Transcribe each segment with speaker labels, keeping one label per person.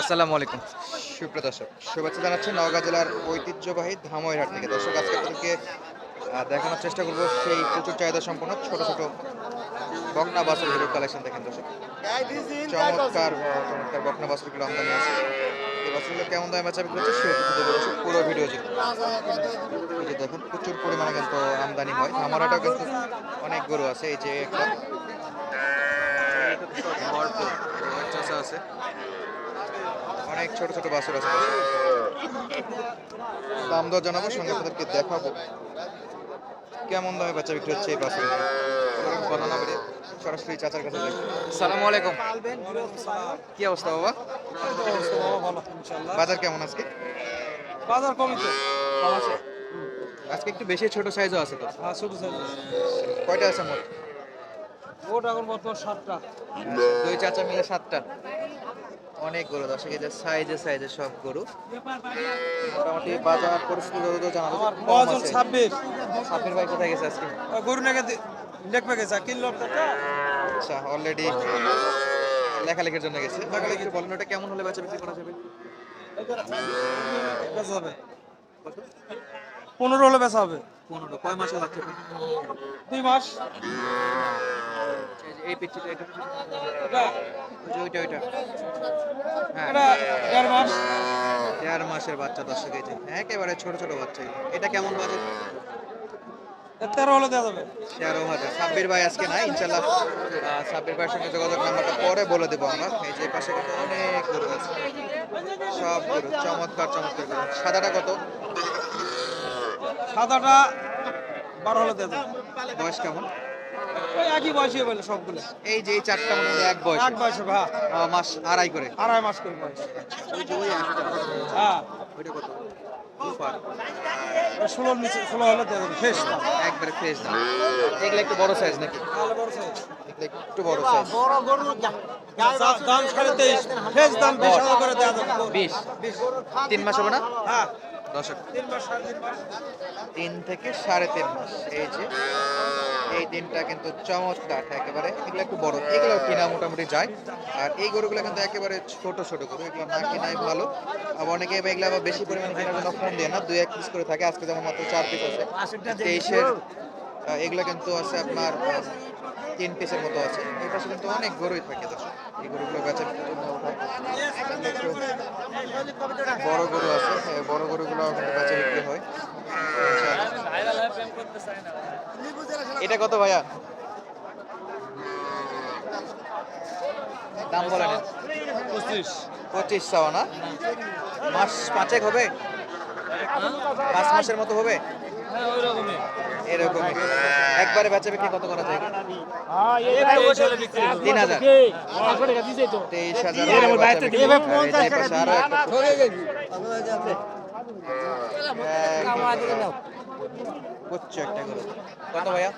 Speaker 1: আসসালামু আলাইকুম।
Speaker 2: সুপ্রিয় দর্শক শুভেচ্ছা জানাচ্ছি নওগাঁ জেলার ঐতিহ্যবাহী ধামইর হাট থেকে দর্শক আজকে আপনাদেরকে দেখানোর চেষ্টা করব সেই প্রচুর চাহিদা সম্পন্ন ছোট ছোট বকনা বাসের ভিডিও কালেকশন দেখেন দর্শক। চমৎকার চমৎকার বকনা বাসগুলো আমদানি আছে। এই বাসগুলো কেমন দামে বেচা বিক্রি হচ্ছে সে দেবো দর্শক পুরো ভিডিও যে দেখেন প্রচুর পরিমাণে কিন্তু আমদানি হয়। আমারটাও কিন্তু অনেক গরু আছে এই যে একটা। আছে। অনেক ছোট ছোট বাছুর আছে। দাম দর জানাব সঙ্গে আপনাদেরকে দেখাবো। কেমন দামে বাচ্চা বিক্রি হচ্ছে এই বাছুর কথা না বেড়ে সরাসরি চাচার কাছে
Speaker 1: আসসালামু আলাইকুম।
Speaker 2: কি অবস্থা বাবা? বাজার কেমন আজকে?
Speaker 3: বাজার কমই তো
Speaker 2: কম আছে। আজকে একটু বেশি ছোট সাইজও আছে তো।
Speaker 3: হ্যাঁ ছোট সাইজ
Speaker 2: কয়টা আছে মোট?
Speaker 3: ওটা এখন বর্তমান সাতটা।
Speaker 2: দুই চাচা মিলে সাতটা। অনেক গরু দর্শক এই যে সাইজে সাইজে সব গরু। মোটামুটি বাজার পরিস্থিতি যত জানা আছে।
Speaker 3: ছাব্বিশ।
Speaker 2: সাপের ভাই কোথায় গেছে আজকে?
Speaker 3: গরু নাকি দেখবে গেছে কিনলো
Speaker 2: আচ্ছা অলরেডি লেখালেখির জন্য গেছে। লেখালেখি বলেন ওটা কেমন হলে বাচ্চা বিক্রি করা যাবে?
Speaker 3: বেচা হবে পনেরো হলে বেচা হবে।
Speaker 2: পনেরো কয় মাসে বাচ্চা
Speaker 3: দুই মাস।
Speaker 2: এই পিচ্ছিটা এটা। ওইটা ওইটা। হ্যাঁ।
Speaker 3: এটা দেড় মাস।
Speaker 2: দেড় মাসের বাচ্চা দর্শক এই যে। একেবারে ছোট ছোট বাচ্চা এটা কেমন
Speaker 3: এর তেরো হলে দেওয়া যাবে।
Speaker 2: তেরো হাজার। সাব্বির ভাই আজকে নাই ইনশাল্লাহ সাব্বির ভাইয়ের সঙ্গে যোগাযোগ নাম্বারটা পরে বলে দেবো আমরা। এই যে পাশে কিন্তু অনেক গরু আছে। সব গরু চমৎকার চমৎকার সাদাটা কত?
Speaker 3: সাদাটা বারো হলে দেওয়া
Speaker 2: বয়স কেমন?
Speaker 3: ওই একই বয়সী বলে সবগুলো।
Speaker 2: এই যে এই চারটা মনে হয় এক বয়স।
Speaker 3: এক বয়সে ভা
Speaker 2: মাস আড়াই করে।
Speaker 3: আড়াই মাস করে বয়স। হ্যাঁ।
Speaker 2: ওইটা কত? সুপার
Speaker 3: নিচে ষোলো হলে ফ্রেশ দাম।
Speaker 2: একবারে ফ্রেশ দাম। এগুলো একটু বড় সাইজ নাকি?
Speaker 3: তাহলে বড় size।
Speaker 2: একটু বড় সাইজ
Speaker 3: যা- দাম সাড়ে তেইশ। ফ্রেশ দাম বিশ হাজার করে দেওয়া যাবে।
Speaker 2: বিশ।
Speaker 3: বিশ।
Speaker 2: তিন মাস হবে না?
Speaker 3: হ্যাঁ।
Speaker 2: দশক
Speaker 3: তিন
Speaker 2: থেকে সাড়ে তিন মাস। এই যে এই দিনটা কিন্তু চমৎকার একেবারে। এগুলো একটু বড় এগুলো কিনা মোটামুটি যায়। আর এই গরুগুলো কিন্তু একেবারে ছোট ছোট গরু। এগুলো না কিনাই ভালো। আবার অনেকে এবার এগুলো আবার বেশি পরিমাণে কেনার জন্য ফোন দিয়ে না। দুই এক পিস করে থাকে। আজকে যেমন মাত্র চার পিস আছে। তেইশের এগুলো কিন্তু আছে আপনার তিন পিসের মতো আছে। এই পাশে কিন্তু অনেক গরুই থাকে দর্শক। এই গরুগুলো বেচা বিক্রির জন্য ওঠা। একটু বড় গরু আছে এই বড় গরুগুলো বেচা বিক্রি হয়। এটা কত ভাইয়া? দাম বলেন।
Speaker 3: পঁচিশ।
Speaker 2: পঁচিশ চাওয়া না? মাস পাঁচেক হবে? পাঁচ মাসের মতো হবে?
Speaker 3: হ্যাঁ ওই রকমই
Speaker 2: এরকমই একবারে বেচা বিক্রি কত করা যায়? তিন
Speaker 3: তিন
Speaker 2: হাজার। তেইশ হাজার। একটা। কত ভাইয়া?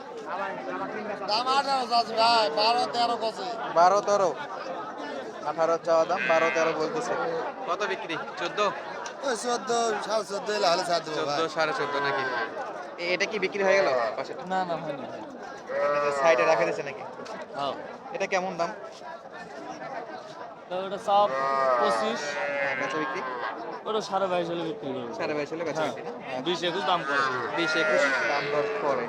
Speaker 2: বারো তেরো আঠারো চাওয়া দাম বারো তেরো বলতেছে। কত বিক্রি? চোদ্দ?
Speaker 4: চোদ্দ সাড়ে চোদ্দ
Speaker 2: চোদ্দ সাড়ে চোদ্দ নাকি? এটা কি বিক্রি হয়ে গেল পাশে?
Speaker 3: না না হয়নি
Speaker 2: সাইডে রাখা দিয়েছে নাকি? এটা কেমন দাম?
Speaker 3: ওটা সব পঁচিশ।
Speaker 2: হ্যাঁ, বিক্রি?
Speaker 3: ওটা সাড়ে বাইশ হলে বিক্রি করব।
Speaker 2: সাড়ে বাইশ হলে বেচা বিক্রি না?
Speaker 3: বিশ একুশ দাম পড়ে।
Speaker 2: বিশ একুশ দাম দর করে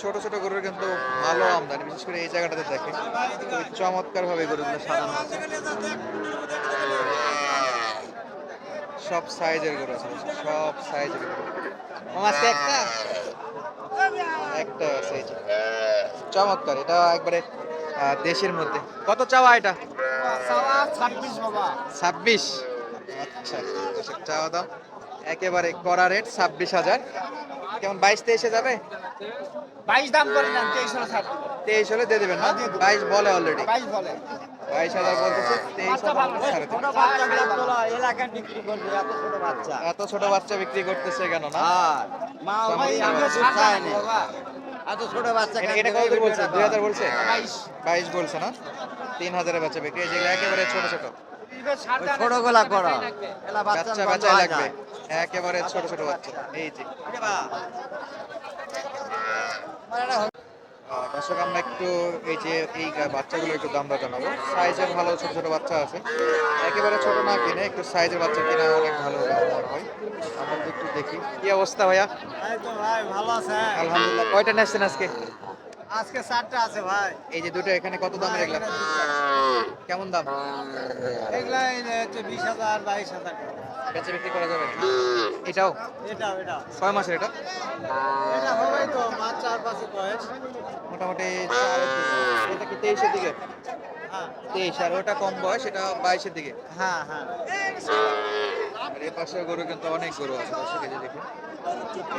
Speaker 2: ছোট ছোট গরুর কিন্তু ভালো আমদানি বিশেষ করে এই জায়গাটাতে দেখে খুবই চমৎকার ভাবে গরুগুলো সাজানো আছে। সব সাইজের গরু আছে সব সাইজের গরু। আজকে একটা? একটা আছে এই চমৎকার এটা একবারে দেশের মধ্যে। কত চাওয়া এটা?
Speaker 4: ছাব্বিশ বাবা।
Speaker 2: ছাব্বিশ? আচ্ছা দর্শক, চাওয়া দাম একেবারে করা রেট ছাব্বিশ হাজার। কেমন বাইশ তেইশে যাবে?
Speaker 4: বাইশ দাম করে নেন তেইশ হলে
Speaker 2: তেইশ হলে দিয়ে দেবেন না? বাইশ বলে অলরেডি
Speaker 4: বাইশ বলে।
Speaker 2: বাইশ হাজার বলতেছে তেইশ হাজার
Speaker 4: এত ছোট বাচ্চা।
Speaker 2: এত ছোট বাচ্চা বিক্রি করতেছে কেন না?
Speaker 4: এত ছোট বাচ্চা
Speaker 2: এটা- কত বলছে? দুই হাজার বলছে?
Speaker 4: বাইশ।
Speaker 2: বাইশ বলছে না? তিন হাজারের বাচ্চা বিক্রি যেগুলো একেবারে ছোট ছোট।
Speaker 4: ছোট গোলা করা।
Speaker 2: বাচ্চা বাচ্চা লাগবে। একেবারে ছোট ছোট বাচ্চা। এই যে। দর্শক আমরা একটু এই যে এই বাচ্চাগুলো একটু দাম জানাব। সাইজের ভালো ছোট ছোট বাচ্চা আছে। একেবারে ছোট না কিনে একটু সাইজের বাচ্চা কিনে অনেক ভালো ব্যবহার হয়। আমরা একটু দেখি। কি অবস্থা ভাইয়া?
Speaker 3: ভালো আছে।
Speaker 2: আলহামদুলিল্লাহ। কয়টা নেসছেন আজকে?
Speaker 3: আজকে চারটা আছে ভাই।
Speaker 2: এই যে দুটো এখানে কত দাম এগুলা? কেমন দাম?
Speaker 3: এগুলা হচ্ছে বিশ হাজার বাইশ হাজার
Speaker 2: বেচে বিক্রি করা যাবে এটাও?
Speaker 3: এটা এটা
Speaker 2: ছয় মাসের এটা?
Speaker 3: এটা হবে তো মাছ চার পাঁচে বয়স।
Speaker 2: মোটামুটি এটা কি তেইশের দিকে?
Speaker 3: হ্যাঁ।
Speaker 2: তেইশ আর ওটা কম বয়স এটা বাইশের দিকে?
Speaker 3: হ্যাঁ হ্যাঁ।
Speaker 2: এই পাশের গরু কিন্তু অনেক গরু আছে দর্শক এই দেখুন।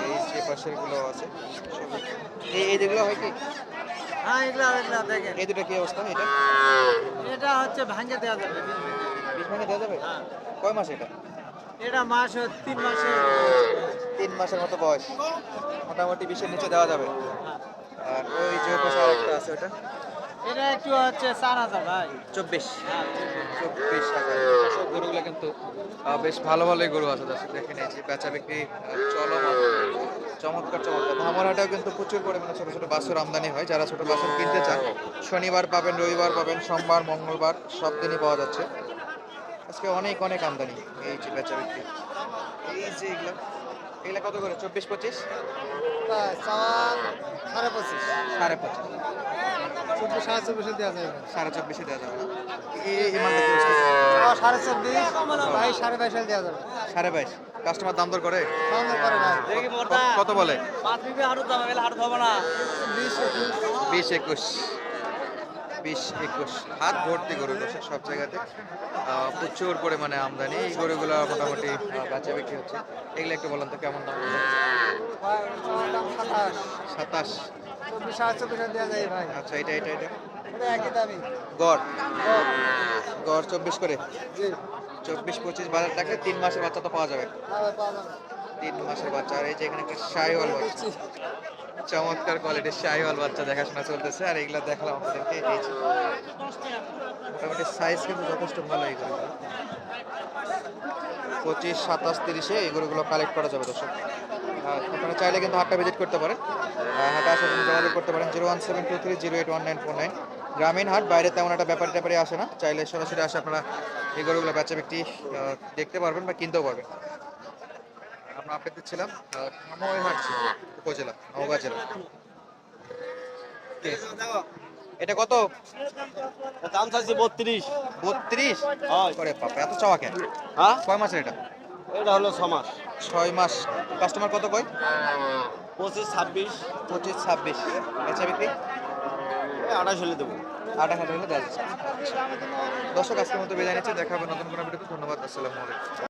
Speaker 2: এই যে পাশেরগুলো আছে। এই এই যেগুলো হয় কি?
Speaker 3: হ্যাঁ এগুলা এগুলা দেখেন।
Speaker 2: এই দুটো কি অবস্থা এটা?
Speaker 3: এটা হচ্ছে ভাঙে দেওয়া যাবে।
Speaker 2: বিশ মানে দেওয়া যাবে?
Speaker 3: হ্যাঁ।
Speaker 2: কয় মাস এটা?
Speaker 3: এটা মাস তিন মাসে
Speaker 2: তিন মাসের মতো বয়স। মোটামুটি বিশের নিচে দেওয়া যাবে।
Speaker 3: হ্যাঁ।
Speaker 2: আর ওই যে পাশে আরেকটা আছে ওটা।
Speaker 3: এটা একটু হচ্ছে চার হাজার ভাই।
Speaker 2: চব্বিশ।
Speaker 3: হ্যাঁ
Speaker 2: চব্বিশ হাজার। গরুগুলো কিন্তু বেশ ভালো ভালোই গরু আছে। দর্শক দেখেন এই যে বেচা বিক্রি চলমান। চমৎকার চমৎকার। ধামরাটাও কিন্তু প্রচুর পরিমাণে ছোট ছোট বাছুর আমদানি হয়। যারা ছোট বাছুর কিনতে চান শনিবার পাবেন রবিবার পাবেন সোমবার মঙ্গলবার সব দিনই পাওয়া যাচ্ছে। আজকে অনেক অনেক আমদানি এই যে বেচা বিক্রি। এই যে এগুলা এগুলা কত করে? চব্বিশ পঁচিশ?
Speaker 3: সাড়ে পঁচিশ।
Speaker 2: সাড়ে পঁচিশ।
Speaker 3: সাড়ে চব্বিশে দেওয়া যাবে।
Speaker 2: সাড়ে চব্বিশে দেওয়া যাবে এই এই মালটা কি অবস্থা?
Speaker 3: সাড়ে চব্বিশ ভাই সাড়ে বাইশে দেওয়া যাবে।
Speaker 2: সাড়ে বাইশ। কাস্টমার দাম দর করে?
Speaker 3: দাম দর করে ভাই।
Speaker 2: কত- কত বলে?
Speaker 3: পাঁচ বিঘা হারু দাম এলে হারু হবে না। বিশ একুশ।
Speaker 2: বিশ একুশ। হাত ভর্তি গরু বসে সব জায়গাতে। প্রচুর পরিমাণে আমদানি। এই গরুগুলো মোটামুটি বাচ্চা বিক্রি হচ্ছে। এগুলো একটু বলেন তো কেমন দাম
Speaker 3: দাম সাতাশ।
Speaker 2: সাতাশ।
Speaker 3: চব্বিশ সাড়ে চব্বিশে দেওয়া যায় ভাই।
Speaker 2: আচ্ছা এটা এটা এটা।
Speaker 3: এটা একই দামি।
Speaker 2: গড়? গড়। চব্বিশ করে?
Speaker 3: জি।
Speaker 2: চব্বিশ পঁচিশ বাজার থাকলে তিন মাসের বাচ্চা তো পাওয়া যাবে।
Speaker 3: হ্যাঁ পাওয়া যাবে।
Speaker 2: তিন মাসের বাচ্চা আর এই যে এখানে একটা শাহিওয়াল বাচ্চা। চমৎকার কোয়ালিটির শাহিওয়াল বাচ্চা দেখাশোনা চলতেছে আর এগুলো দেখালাম আপনাদেরকে এই মোটামুটি সাইজ কিন্তু যথেষ্ট ভালো এই গরুগুলো। পঁচিশ সাতাশ তিরিশে এই গরুগুলো কালেক্ট করা যাবে দর্শক। আপনারা চাইলে কিন্তু হাটটা ভিজিট করতে পারেন। আহ, হাটে আসার জন্য যোগাযোগ করতে পারেন zero one seven two three zero eight one nine four nine. গ্রামীণ হাট বাইরে তেমন একটা ব্যাপারে ট্যাপারে আসে না। চাইলে সরাসরি আসে আপনারা এই গরুগুলো বেচা বিক্রি দেখতে পারবেন বা কিনতেও পারবেন। আমরা আপডেট দিচ্ছিলাম হাট উপজেলা নওগাঁ জেলা। এটা কত?
Speaker 3: দাম চাইছি বত্রিশ।
Speaker 2: বত্রিশ? করে বাপ এত চাওয়া কেন?
Speaker 3: হ্যাঁ?
Speaker 2: কয় মাসের এটা?
Speaker 3: এটা হলো ছ মাস
Speaker 2: ছয় মাস। কাস্টমার কত কয়?
Speaker 3: পঁচিশ ছাব্বিশ।
Speaker 2: পঁচিশ ছাব্বিশ। বেচা বিক্রি?
Speaker 3: আড়াইশ হলে দেবো।
Speaker 2: আট হাজার হলে দেওয়া। দর্শক আজকের মতো বেজে নিচ্ছে। দেখাবো নতুন কোনো ভিডিও ধন্যবাদ আসসালামু আলাইকুম।